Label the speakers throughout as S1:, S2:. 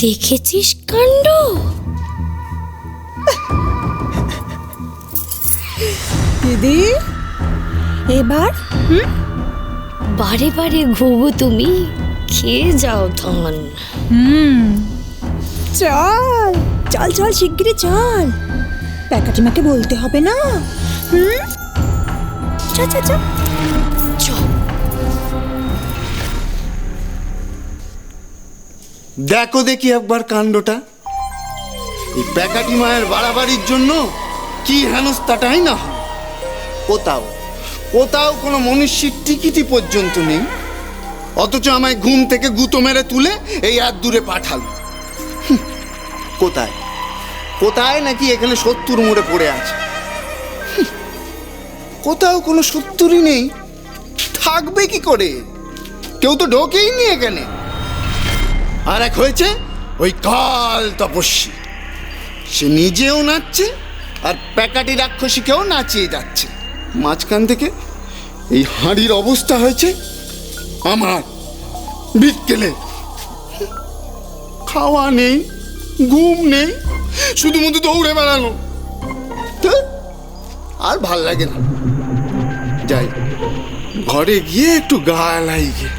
S1: দেখেছিস কাণ্ড?
S2: দিদি এবার?
S1: বারে বারে ঘুঘু তুমি খেয়ে যাও ধান।
S2: হুম। চল চল চল শিগগিরই চল। প্যাকাটিমাকে বলতে হবে না। হুম? চল চল চল
S3: দেখো দেখি একবার কাণ্ডটা। এই প্যাকাটি মায়ের বাড়াবাড়ির জন্য কি হেনস্থাটাই না হয়। কোথাও কোথাও কোনো মনুষ্যের টিকিটি পর্যন্ত নেই। অথচ আমায় ঘুম থেকে গুঁতো মেরে তুলে এই আর দূরে পাঠাল। কোথায়? কোথায় নাকি এখানে সত্তর মোড়ে পড়ে আছে? কোথাও কোনো সত্তরই নেই। থাকবে কি করে? কেউ তো ঢোকেই নি এখানে। আর এক হয়েছে ওই কাল তপস্বী। সে নিজেও নাচছে আর প্যাকাটি রাক্ষসীকেও নাচিয়ে যাচ্ছে। মাঝখান থেকে এই হাঁড়ির অবস্থা হয়েছে আমার। বিকেলে খাওয়া নেই, ঘুম নেই, শুধুমাত্র দৌড়ে বেড়ানো আর ভালো লাগে না। যাই, ঘরে গিয়ে একটু গা এলাই গিয়ে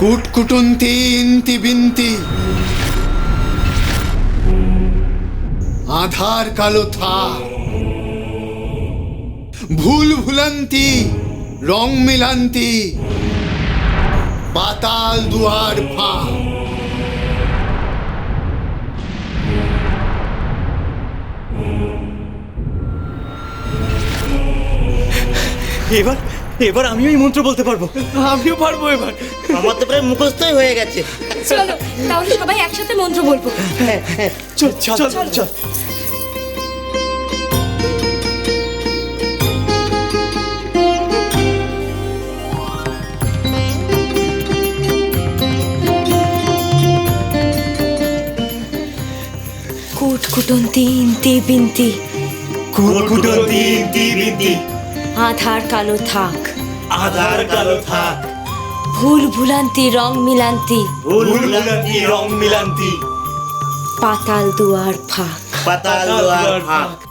S3: কুটকুটন্তি ইন্তি বিন্তি। আধার কালো থা ভুল ভুলান্তি রং মিলান্তি। পাতাল দুয়ার ফা
S4: এবার এবার আমিও এই মন্ত্র বলতে পারব। আমিও পারব এবার।
S5: আমার তো প্রায় মুখস্থই হয়ে গেছে।
S1: চলো তাহলে সবাই একসাথে মন্ত্র বলব।
S4: হ্যাঁ হ্যাঁ চল চল চল। চল।
S1: কুট কুটন্তি ইন্তি বিন্তি
S4: কুটকুটন্তি ইন্তি বিন্তি
S1: আধার কালো থাক।
S4: আধার কালো থাক।
S1: ভুল ভুলান্তি রং মিলান্তি।
S4: ভুল ভুলান্তি রং মিলান্তি।
S1: পাতাল দুয়ার ফাঁক।
S5: পাতাল দুয়ার ফাঁক।